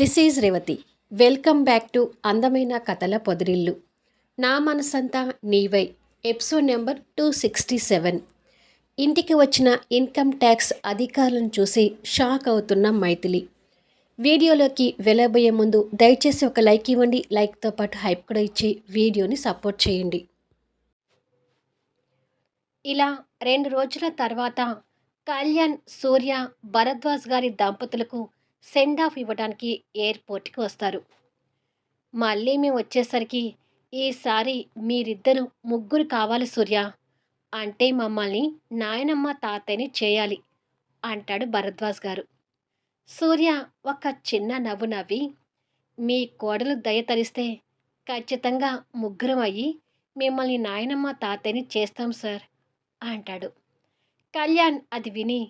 This is Revathi. Welcome back to అందమైన కథల పొదిరిల్లు. నా మనసంతా నీవై. Episode number two sixty seven. ఇంటికి వచ్చిన ఇన్కమ్ ట్యాక్స్ అధికారులను చూసి షాక్ అవుతున్న మైథిలి. వీడియోలోకి వెళ్ళబోయే ముందు దయచేసి ఒక లైక్ ఇవ్వండి. లైక్తో పాటు హైప్ కూడా ఇచ్చి వీడియోని సపోర్ట్ చేయండి. ఇలా రెండు రోజుల తర్వాత కళ్యాణ్ సూర్య భరద్వాజ్ గారి దంపతులకు సెండ్ ఆఫ్ ఇవ్వడానికి ఎయిర్పోర్ట్కి వస్తారు. మళ్ళీ మేము వచ్చేసరికి ఈసారి మీరిద్దరు ముగ్గురు కావాలి సూర్య. అంటే మమ్మల్ని నాయనమ్మ తాతయ్యని చేయాలి అంటాడు భరద్వాజ్ గారు. సూర్య ఒక చిన్న నవ్వు నవ్వి మీ కోడలు దయ తరిస్తే ఖచ్చితంగా ముగ్గురం అయ్యి మిమ్మల్ని నాయనమ్మ తాతయ్యని చేస్తాం సార్ అంటాడు. కళ్యాణ్ అది విని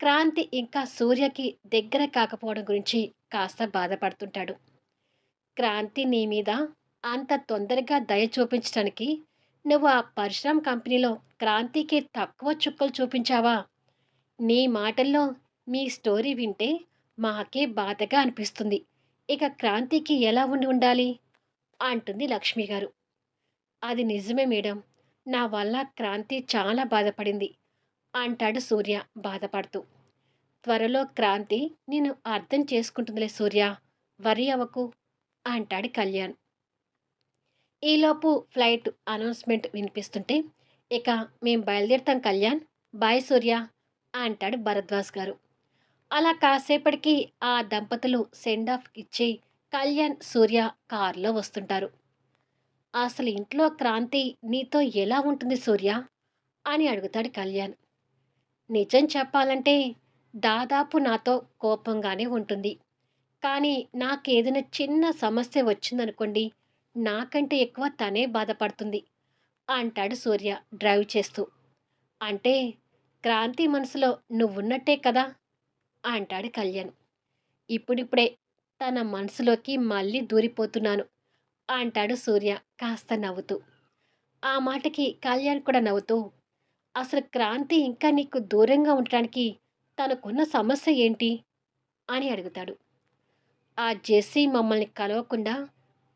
క్రాంతి ఇంకా సూర్యకి దగ్గర కాకపోవడం గురించి కాస్త బాధపడుతుంటాడు. క్రాంతి నీ మీద అంత తొందరగా దయ చూపించడానికి నువ్వు ఆ పరిశ్రమ కంపెనీలో క్రాంతికి తక్కువ చుక్కలు చూపించావా? నీ మాటల్లో మీ స్టోరీ వింటే మాకే బాధగా అనిపిస్తుంది. ఇక క్రాంతికి ఎలా ఉండి ఉండాలి? అంటుంది లక్ష్మి గారు. అది నిజమే మేడం. నా వల్ల క్రాంతి చాలా బాధపడింది. అంటాడు సూర్య బాధపడుతూ. త్వరలో క్రాంతి నేను అర్థం చేసుకుంటుందిలే సూర్య వరి అవ్వకు అంటాడు కళ్యాణ్. ఈలోపు ఫ్లైట్ అనౌన్స్మెంట్ వినిపిస్తుంటే ఇక మేం బయలుదేరుతాం కళ్యాణ్ బాయ్ సూర్య అంటాడు భరద్వాజ్ గారు. అలా కాసేపటికి ఆ దంపతులు సెండ్ ఆఫ్ ఇచ్చి కళ్యాణ్ సూర్య కారులో వస్తుంటారు. అసలు ఇంట్లో క్రాంతి నీతో ఎలా ఉంటుంది సూర్య? అని అడుగుతాడు కళ్యాణ్. నిజం చెప్పాలంటే దాదాపు నాతో కోపంగానే ఉంటుంది. కానీ నాకేదైనా చిన్న సమస్య వచ్చిందనుకోండి నాకంటే ఎక్కువ తనే బాధపడుతుంది. అంటాడు సూర్య డ్రైవ్ చేస్తూ. అంటే క్రాంతి మనసులో నువ్వున్నట్టే కదా? అంటాడు కళ్యాణ్. ఇప్పుడిప్పుడే తన మనసులోకి మళ్ళీ దూరిపోతున్నాను అంటాడు సూర్య కాస్త నవ్వుతూ. ఆ మాటకి కళ్యాణ్ కూడా నవ్వుతూ అసలు క్రాంతి ఇంకా నీకు దూరంగా ఉండటానికి తనకున్న సమస్య ఏంటి? అని అడుగుతాడు. ఆ జెస్సీ మమ్మల్ని కలవకుండా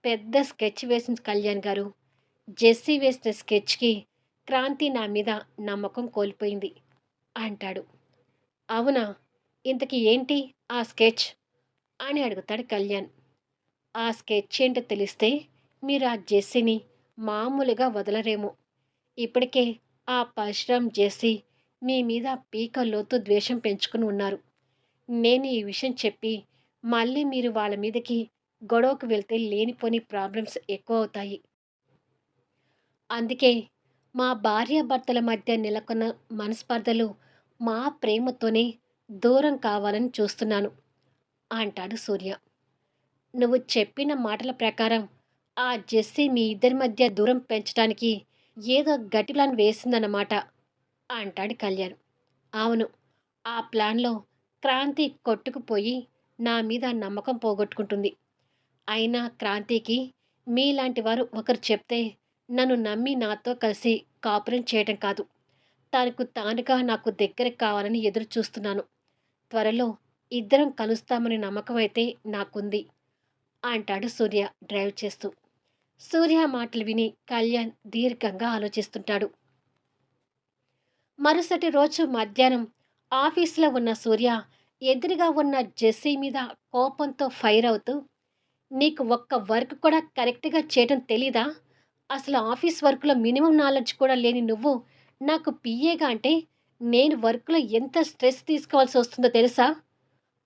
పెద్ద స్కెచ్ వేసిన కళ్యాణ్ గారు జెస్సీ వేసిన స్కెచ్కి క్రాంతి నా మీద నమ్మకం కోల్పోయింది అంటాడు. అవునా? ఇంతకి ఏంటి ఆ స్కెచ్? అని అడుగుతాడు కళ్యాణ్. ఆ స్కెచ్ ఏంటో తెలిస్తే మీరు ఆ జెస్సీని మామూలుగా వదలరేమో. ఇప్పటికే ఆ పరశురామ్ జెస్సీ మీ మీద పీక లోతు ద్వేషం పెంచుకుని ఉన్నారు. నేను ఈ విషయం చెప్పి మళ్ళీ మీరు వాళ్ళ మీదకి గొడవకు వెళ్తే లేనిపోని ప్రాబ్లమ్స్ ఎక్కువ అవుతాయి అందుకే మా భార్యాభర్తల మధ్య నెలకొన్న మనస్పర్ధలు మా ప్రేమతోనే దూరం కావాలని చూస్తున్నాను అంటాడు సూర్య. నువ్వు చెప్పిన మాటల ప్రకారం ఆ జెస్సీ మీ ఇద్దరి మధ్య దూరం పెంచడానికి ఏదో గట్టి ప్లాన్ వేసిందన్నమాట అంటాడు కళ్యాణ్. అవును ఆ ప్లాన్లో క్రాంతి కొట్టుకుపోయి నా మీద నమ్మకం పోగొట్టుకుంటుంది. అయినా క్రాంతికి మీలాంటి వారు ఒకరు చెప్తే నన్ను నమ్మి నాతో కలిసి కాపురం చేయటం కాదు. తనకు తానుగా నాకు దగ్గర కావాలని ఎదురు చూస్తున్నాను. త్వరలో ఇద్దరం కలుస్తామని నమ్మకం అయితే నాకుంది అంటాడు సూర్య డ్రైవ్ చేస్తూ. సూర్య మాటలు విని కళ్యాణ్ దీర్ఘంగా ఆలోచిస్తుంటాడు. మరుసటి రోజు మధ్యాహ్నం ఆఫీసులో ఉన్న సూర్య ఎదురుగా ఉన్న జెస్సీ మీద కోపంతో ఫైర్ అవుతూ నీకు ఒక్క వర్క్ కూడా కరెక్ట్గా చేయడం తెలీదా? అసలు ఆఫీస్ వర్క్లో మినిమం నాలెడ్జ్ కూడా లేని నువ్వు నాకు పిఏగా అంటే నేను వర్క్లో ఎంత స్ట్రెస్ తీసుకోవాల్సి వస్తుందో తెలుసా?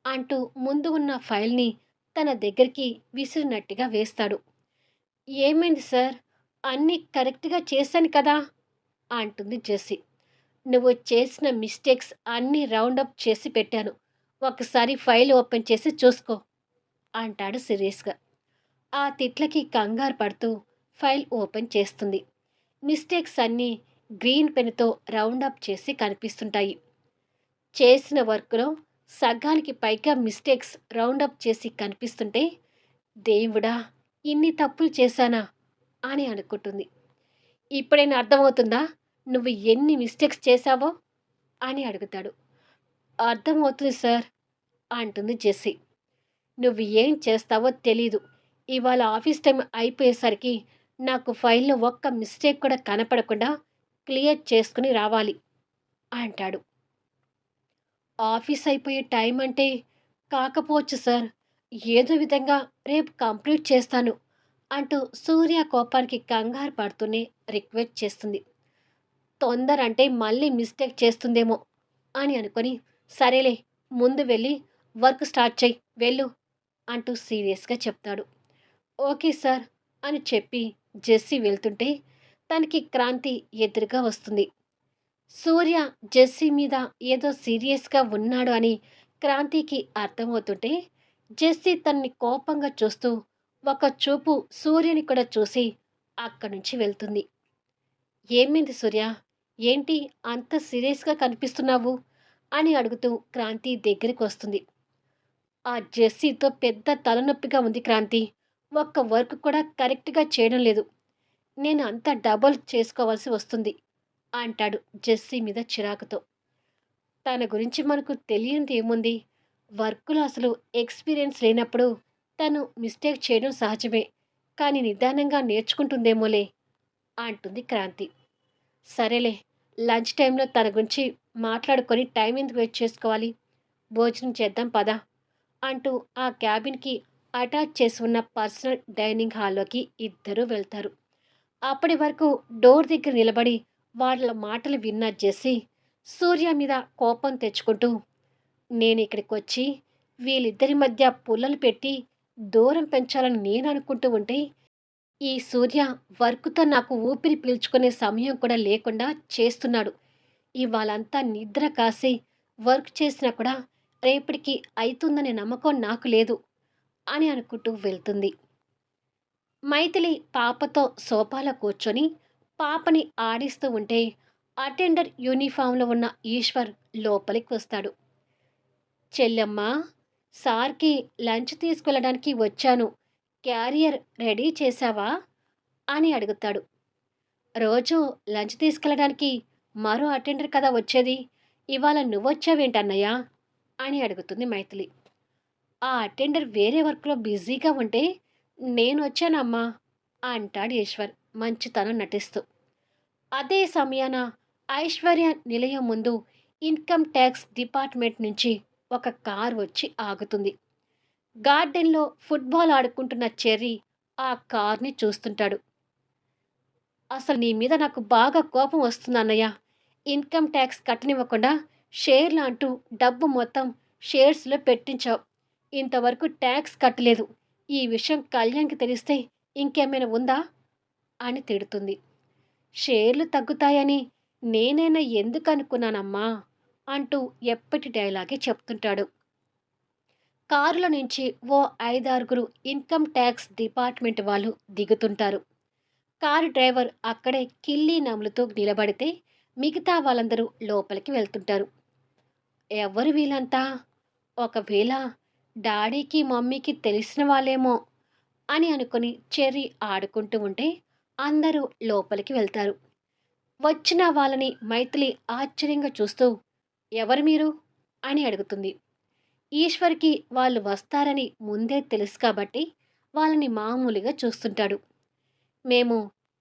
అంటూ ముందు ఉన్న ఫైల్ని తన దగ్గరికి విసిరినట్టుగా వేస్తాడు. ఏమైంది సార్? అన్నీ కరెక్ట్గా చేశాను కదా! అంటుంది జెస్సీ. నువ్వు చేసిన మిస్టేక్స్ అన్నీ రౌండప్ చేసి పెట్టాను. ఒకసారి ఫైల్ ఓపెన్ చేసి చూసుకో! అంటాడు సీరియస్గా. ఆ తిట్లకి కంగారు పడుతూ ఫైల్ ఓపెన్ చేస్తుంది. మిస్టేక్స్ అన్నీ గ్రీన్ పెన్తో రౌండప్ చేసి కనిపిస్తుంటాయి. చేసిన వర్క్లో సగానికి పైగా మిస్టేక్స్ రౌండప్ చేసి కనిపిస్తుంటే దేవుడా! ఇన్ని తప్పులు చేశానా అని అనుకుంటుంది. ఇప్పుడైనా అర్థమవుతుందా? నువ్వు ఎన్ని మిస్టేక్స్ చేశావో? అని అడుగుతాడు. అర్థమవుతుంది సార్ అంటుంది జెస్సీ. నువ్వు ఏం చేస్తావో తెలీదు. ఇవాళ ఆఫీస్ టైం అయిపోయేసరికి నాకు ఫైల్లో ఒక్క మిస్టేక్ కూడా కనపడకుండా క్లియర్ చేసుకుని రావాలి అంటాడు. ఆఫీస్ అయిపోయే టైం అంటే కాకపోవచ్చు సార్ ఏదో విధంగా రేపు కంప్లీట్ చేస్తాను అంటూ సూర్య కోపానికి కంగారు పడుతూనే రిక్వెస్ట్ చేస్తుంది. తొందర అంటే మళ్ళీ మిస్టేక్ చేస్తుందేమో అని అనుకొని సరేలే ముందు వెళ్ళి వర్క్ స్టార్ట్ చేయి వెళ్ళు అంటూ సీరియస్గా చెప్తాడు. ఓకే సార్ అని చెప్పి జెస్సీ వెళ్తుంటే తనకి క్రాంతి ఎదురుగా వస్తుంది. సూర్య జెస్సీ మీద ఏదో సీరియస్గా ఉన్నాడు అని క్రాంతికి అర్థమవుతుంటే జెస్సీ తన్ని కోపంగా చూస్తూ ఒక చూపు సూర్యుని కూడా చూసి అక్కడి నుంచి వెళ్తుంది. ఏమైంది సూర్య? ఏంటి అంత సీరియస్గా కనిపిస్తున్నావు? అని అడుగుతూ క్రాంతి దగ్గరికి వస్తుంది ఆ జెస్సీతో పెద్ద తలనొప్పిగా ఉంది క్రాంతి. ఒక్క వర్క్ కూడా కరెక్ట్గా చేయడం లేదు. నేను అంత డబుల్ చేసుకోవాల్సి వస్తుంది అంటాడు జెస్సీ మీద చిరాకుతో. తన గురించి మనకు తెలియనిది ఏముంది? వర్క్లో అసలు ఎక్స్పీరియన్స్ లేనప్పుడు తను మిస్టేక్ చేయడం సహజమే. కానీ నిదానంగా నేర్చుకుంటుందేమోలే అంటుంది క్రాంతి. సరేలే లంచ్ టైంలో తన గురించి మాట్లాడుకొని టైం ఎందుకు వెయిట్ చేసుకోవాలి? భోజనం చేద్దాం పదా అంటూ ఆ క్యాబిన్కి అటాచ్ చేసి ఉన్న పర్సనల్ డైనింగ్ హాల్లోకి ఇద్దరూ వెళ్తారు. అప్పటి వరకు డోర్ దగ్గర నిలబడి వాళ్ళ మాటలు విన్న చేసి సూర్య మీద కోపం తెచ్చుకుంటూ నేను ఇక్కడికి వచ్చి వీళ్ళిద్దరి మధ్య పుల్లలు పెట్టి దూరం పెంచాలని నేను అనుకుంటూ ఉంటే ఈ సూర్య వర్క్తో నాకు ఊపిరి పీల్చుకునే సమయం కూడా లేకుండా చేస్తున్నాడు. ఇవాళంతా నిద్ర కాసి వర్క్ చేసినా కూడా రేపటికి అవుతుందనే నమ్మకం నాకు లేదు అని అనుకుంటూ వెళ్తుంది. మైథిలి పాపతో సోఫాలో కూర్చొని పాపని ఆడిస్తూ ఉంటే అటెండర్ యూనిఫామ్లో ఉన్న ఈశ్వర్ లోపలికి వస్తాడు. చెల్లెమ్మ సార్కి లంచ్ తీసుకెళ్ళడానికి వచ్చాను. క్యారియర్ రెడీ చేశావా? అని అడుగుతాడు. రోజు లంచ్ తీసుకెళ్ళడానికి మరో అటెండర్ కదా వచ్చేది? ఇవాళ నువ్వొచ్చావేంటన్నయ్యా? అని అడుగుతుంది మైథిలి. ఆ అటెండర్ వేరే వర్క్లో బిజీగా ఉంటే నేను వచ్చానమ్మా అంటాడు ఈశ్వర్ మంచితనం నటిస్తూ. అదే సమయాన ఐశ్వర్య నిలయం ముందు ఇన్కమ్ ట్యాక్స్ డిపార్ట్మెంట్ నుంచి ఒక కార్ వచ్చి ఆగుతుంది. గార్డెన్లో ఫుట్బాల్ ఆడుకుంటున్న చెర్రీ ఆ కార్ని చూస్తుంటాడు. అసలు నీ మీద నాకు బాగా కోపం వస్తుంది అన్నయ్య. ఇన్కమ్ ట్యాక్స్ కట్టనివ్వకుండా షేర్లు అంటూ డబ్బు మొత్తం షేర్స్లో పెట్టించావు. ఇంతవరకు ట్యాక్స్ కట్టలేదు. ఈ విషయం కళ్యాణ్కి తెలిస్తే ఇంకేమైనా ఉందా? అని తిడుతుంది. షేర్లు తగ్గుతాయని నేనైనా ఎందుకు అనుకున్నానమ్మా? అంటూ ఎప్పటి డైలాగే చెప్తుంటాడు. కారులో నుంచి ఓ ఐదారుగురు ఇన్కమ్ ట్యాక్స్ డిపార్ట్మెంట్ వాళ్ళు దిగుతుంటారు. కారు డ్రైవర్ అక్కడే కిల్లీ నములుతూ నిలబడితే మిగతా వాళ్ళందరూ లోపలికి వెళ్తుంటారు. ఎవరు వీళ్ళంతా? ఒకవేళ డాడీకి మమ్మీకి తెలిసిన వాళ్ళేమో అని అనుకుని చెర్రీ ఆడుకుంటూ ఉంటే అందరూ లోపలికి వెళ్తారు. వచ్చిన వాళ్ళని మైథిలి ఆశ్చర్యంగా చూస్తూ ఎవరు మీరు? అని అడుగుతుంది. ఈశ్వర్కి వాళ్ళు వస్తారని ముందే తెలుసు కాబట్టి వాళ్ళని మామూలుగా చూస్తుంటాడు. మేము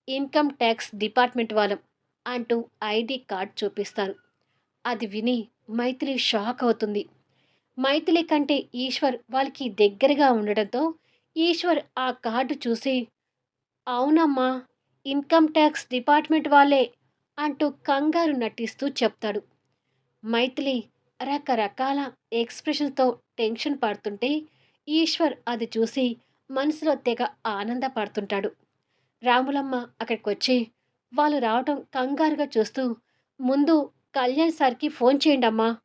ఇన్కమ్ ట్యాక్స్ డిపార్ట్మెంట్ వాళ్ళం అంటూ ఐడి కార్డ్ చూపిస్తారు. అది విని మైథిలి షాక్ అవుతుంది. మైథిలి కంటే ఈశ్వర్ వాళ్ళకి దగ్గరగా ఉండడంతో ఈశ్వర్ ఆ కార్డు చూసి అవునమ్మా ఇన్కమ్ ట్యాక్స్ డిపార్ట్మెంట్ వాళ్ళే అంటూ కంగారు నటిస్తూ చెప్తాడు. మైథిలి రకరకాల ఎక్స్ప్రెషన్తో టెన్షన్ పడుతుంటే ఈశ్వర్ అది చూసి మనసులో తెగ ఆనందపడుతుంటాడు. రాములమ్మ అక్కడికి వచ్చి వాళ్ళు రావటం కంగారుగా చూస్తూ ముందు కళ్యాణ్ సార్కి ఫోన్ చేయండి అమ్మా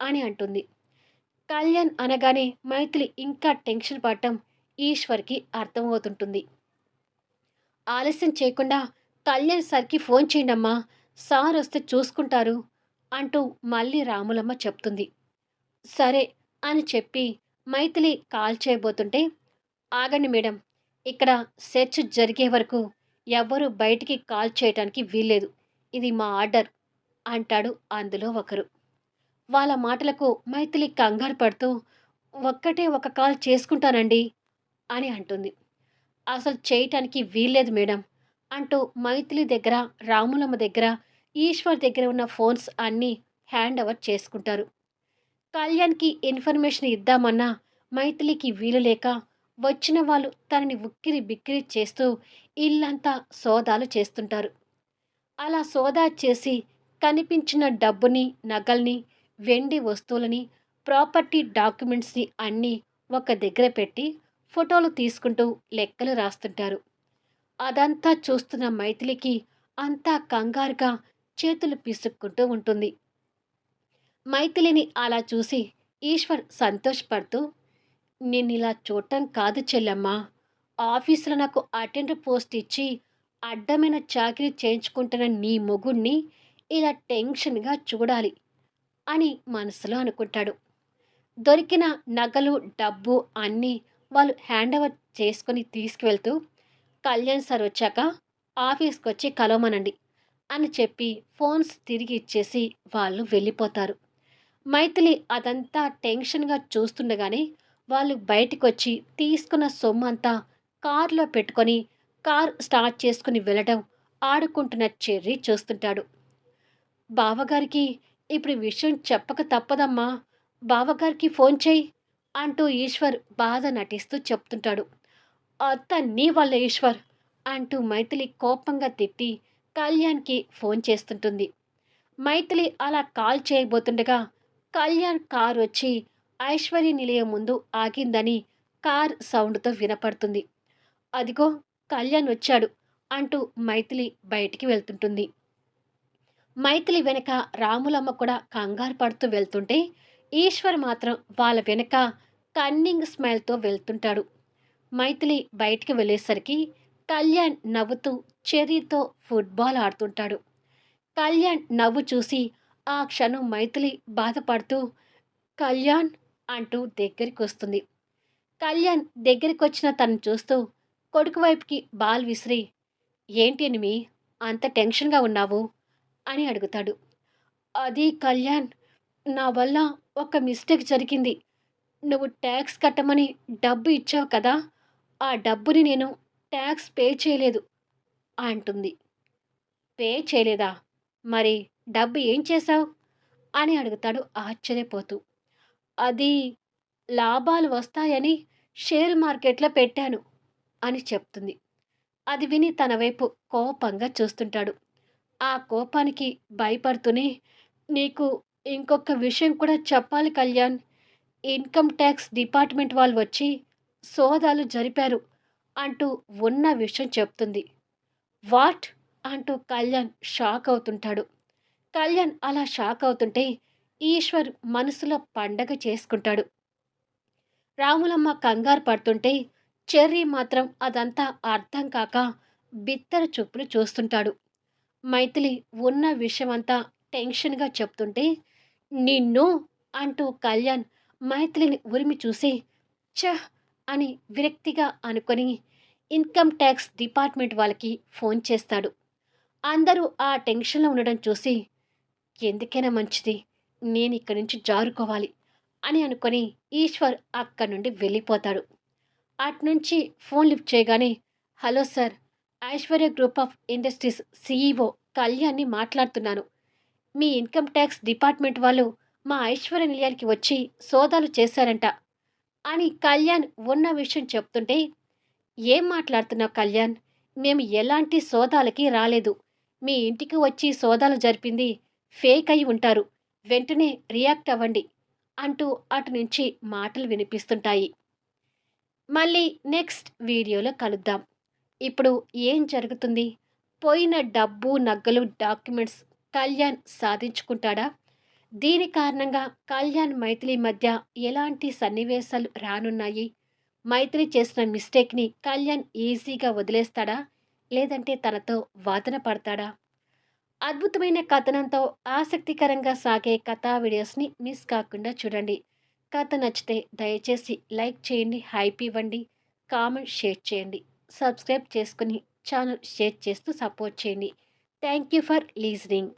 అని అంటుంది. కళ్యాణ్ అనగానే మైథిలి ఇంకా టెన్షన్ పడటం ఈశ్వర్కి అర్థమవుతుంటుంది. ఆలస్యం చేయకుండా కళ్యాణ్ సార్కి ఫోన్ చేయండి అమ్మా సార్ వస్తే చూసుకుంటారు అంటూ మళ్ళీ రాములమ్మ చెప్తుంది. సరే అని చెప్పి మైథిలి కాల్ చేయబోతుంటే ఆగండి మేడం ఇక్కడ సెర్చ్ జరిగే వరకు ఎవ్వరూ బయటికి కాల్ చేయటానికి వీల్లేదు. ఇది మా ఆర్డర్ అంటాడు అందులో ఒకరు. వాళ్ళ మాటలకు మైథిలి కంగారు పడుతూ ఒక్కటే ఒక కాల్ చేసుకుంటానండి అని అంటుంది. అసలు చేయటానికి వీల్లేదు మేడం అంటూ మైథిలి దగ్గర రాములమ్మ దగ్గర ఈశ్వర్ దగ్గర ఉన్న ఫోన్స్ అన్నీ హ్యాండ్ ఓవర్ చేసుకుంటారు. కళ్యాణ్కి ఇన్ఫర్మేషన్ ఇద్దామన్నా మైథిలికి వీలు లేక వచ్చిన వాళ్ళు తనని ఉక్కిరి బిక్కిరి చేస్తూ ఇల్లంతా సోదాలు చేస్తుంటారు. అలా సోదా చేసి కనిపించిన డబ్బుని నగల్ని వెండి వస్తువులని ప్రాపర్టీ డాక్యుమెంట్స్ని అన్నీ ఒక దగ్గర పెట్టి ఫోటోలు తీసుకుంటూ లెక్కలు రాస్తుంటారు. అదంతా చూస్తున్న మైథిలికి అంతా కంగారుగా చేతులు పిసుక్కుంటూ ఉంటుంది. మైథిలిని అలా చూసి ఈశ్వర్ సంతోషపడుతూ నేను ఇలా చూడటం కాదు చెల్లమ్మా. ఆఫీసులో నాకు అటెండర్ పోస్ట్ ఇచ్చి అడ్డమైన చాకరీ చేయించుకుంటున్న నీ మొగుణ్ణి ఇలా టెన్షన్గా చూడాలి అని మనసులో అనుకుంటాడు. దొరికిన నగలు డబ్బు అన్నీ వాళ్ళు హ్యాండ్ ఓవర్ చేసుకొని తీసుకువెళ్తూ కళ్యాణ్ సార్ వచ్చాక ఆఫీస్కి వచ్చి కలవమనండి. అని చెప్పి ఫోన్స్ తిరిగి ఇచ్చేసి వాళ్ళు వెళ్ళిపోతారు. మైథిలి అదంతా టెన్షన్గా చూస్తుండగానే వాళ్ళు బయటికి వచ్చి తీసుకున్న సొమ్ము అంతా కారులో పెట్టుకొని కార్ స్టార్ట్ చేసుకుని వెళ్ళడం ఆడుకుంటున్న చెర్రీ చూస్తుంటాడు. బావగారికి ఇప్పుడు విషయం చెప్పక తప్పదమ్మా. బావగారికి ఫోన్ చేయి అంటూ ఈశ్వర్ బాధ నటిస్తూ చెప్తుంటాడు. అత్త నీ వల్ల ఈశ్వర్ అంటూ మైథిలి కోపంగా తిట్టి కళ్యాణ్కి ఫోన్ చేస్తుంటుంది. మైథిలి అలా కాల్ చేయబోతుండగా కళ్యాణ్ కార్ వచ్చి ఐశ్వర్య నిలయం ముందు ఆగిందని కార్ సౌండ్తో వినపడుతుంది. అదిగో కళ్యాణ్ వచ్చాడు అంటూ మైథిలి బయటికి వెళ్తుంటుంది. మైథిలి వెనక రాములమ్మ కూడా కంగారు పడుతూ వెళ్తుంటే ఈశ్వర్ మాత్రం వాళ్ళ వెనక కన్నింగ్ స్మైల్తో వెళ్తుంటాడు. మైథిలి బయటికి వెళ్ళేసరికి కళ్యాణ్ నవ్వుతూ చెర్రీతో ఫుట్బాల్ ఆడుతుంటాడు. కళ్యాణ్ నవ్వు చూసి ఆ క్షణం మైథిలి బాధపడుతూ కళ్యాణ్ అంటూ దగ్గరికి వస్తుంది కళ్యాణ్ దగ్గరికి వచ్చిన తను చూస్తూ కొడుకు వైపుకి బాల్ విసిరి ఏంటి ఎనిమి అంత టెన్షన్గా ఉన్నావు? అని అడుగుతాడు. అది కళ్యాణ్ నా వల్ల ఒక మిస్టేక్ జరిగింది. నువ్వు ట్యాక్స్ కట్టమని డబ్బు ఇచ్చావు కదా ఆ డబ్బుని నేను ట్యాక్స్ పే చేయలేదు అంటుంది. పే చేయలేదా? మరి డబ్బు ఏం చేశావు? అని అడుగుతాడు ఆశ్చర్యపోతూ. అది లాభాలు వస్తాయని షేర్ మార్కెట్లో పెట్టాను అని చెప్తుంది. అది విని తన వైపు కోపంగా చూస్తుంటాడు. ఆ కోపానికి భయపడుతూనే నీకు ఇంకొక విషయం కూడా చెప్పాలి కళ్యాణ్. ఇన్కమ్ ట్యాక్స్ డిపార్ట్మెంట్ వాళ్ళు వచ్చి సోదాలు జరిపారు. అంటూ ఉన్న విషయం చెప్తుంది. వాట్? అంటూ కళ్యాణ్ షాక్ అవుతుంటాడు. కళ్యాణ్ అలా షాక్ అవుతుంటే ఈశ్వర్ మనసులో పండగ చేసుకుంటాడు. రాములమ్మ కంగారు పడుతుంటే చెర్రీ మాత్రం అదంతా అర్థం కాక బిత్తర చూపులు చూస్తుంటాడు. మైథిలి ఉన్న విషయమంతా టెన్షన్గా చెప్తుంటే నిన్ను? అంటూ కళ్యాణ్ మైథిలిని ఉరిమి చూసి చహ్ అని విరక్తిగా అనుకొని ఇన్కమ్ ట్యాక్స్ డిపార్ట్మెంట్ వాళ్ళకి ఫోన్ చేస్తాడు. అందరూ ఆ టెన్షన్లో ఉండడం చూసి ఎందుకైనా మంచిది నేను ఇక్కడి నుంచి జారుకోవాలి అని అనుకొని ఈశ్వర్ అక్కడి నుండి వెళ్ళిపోతాడు. అటునుంచి ఫోన్ లిఫ్ట్ చేయగానే hello sir Aishwarya group of industries CEO కళ్యాణ్ని మాట్లాడుతున్నాను. మీ ఇన్కమ్ ట్యాక్స్ డిపార్ట్మెంట్ వాళ్ళు మా ఐశ్వర్య నిలయానికి వచ్చి సోదాలు చేశారంట. అని కళ్యాణ్ ఉన్న విషయం చెప్తుంటే ఏం మాట్లాడుతున్నావు కళ్యాణ్? మేము ఎలాంటి సోదాలకి రాలేదు. మీ ఇంటికి వచ్చి సోదాలు జరిపింది ఫేక్ అయి ఉంటారు. వెంటనే రియాక్ట్ అవ్వండి అంటూ అటు నుంచి మాటలు వినిపిస్తుంటాయి. మళ్ళీ నెక్స్ట్ వీడియోలో కలుద్దాం. ఇప్పుడు ఏం జరుగుతుంది? పోయిన డబ్బు నగ్గలు డాక్యుమెంట్స్ కళ్యాణ్ సాధించుకుంటాడా? దీని కారణంగా కళ్యాణ్ మైథిలి మధ్య ఎలాంటి సన్నివేశాలు రానున్నాయి? మైత్రి చేసిన మిస్టేక్ని కళ్యాణ్ ఈజీగా వదిలేస్తాడా? లేదంటే తనతో వాదన పడతాడా? అద్భుతమైన కథనంతో ఆసక్తికరంగా సాగే కథా వీడియోస్ని మిస్ కాకుండా చూడండి. కథ నచ్చితే దయచేసి లైక్ చేయండి హైప్ ఇవ్వండి కామెంట్ షేర్ చేయండి. సబ్స్క్రైబ్ చేసుకుని ఛానల్ షేర్ చేస్తూ సపోర్ట్ చేయండి. Thank you for listening.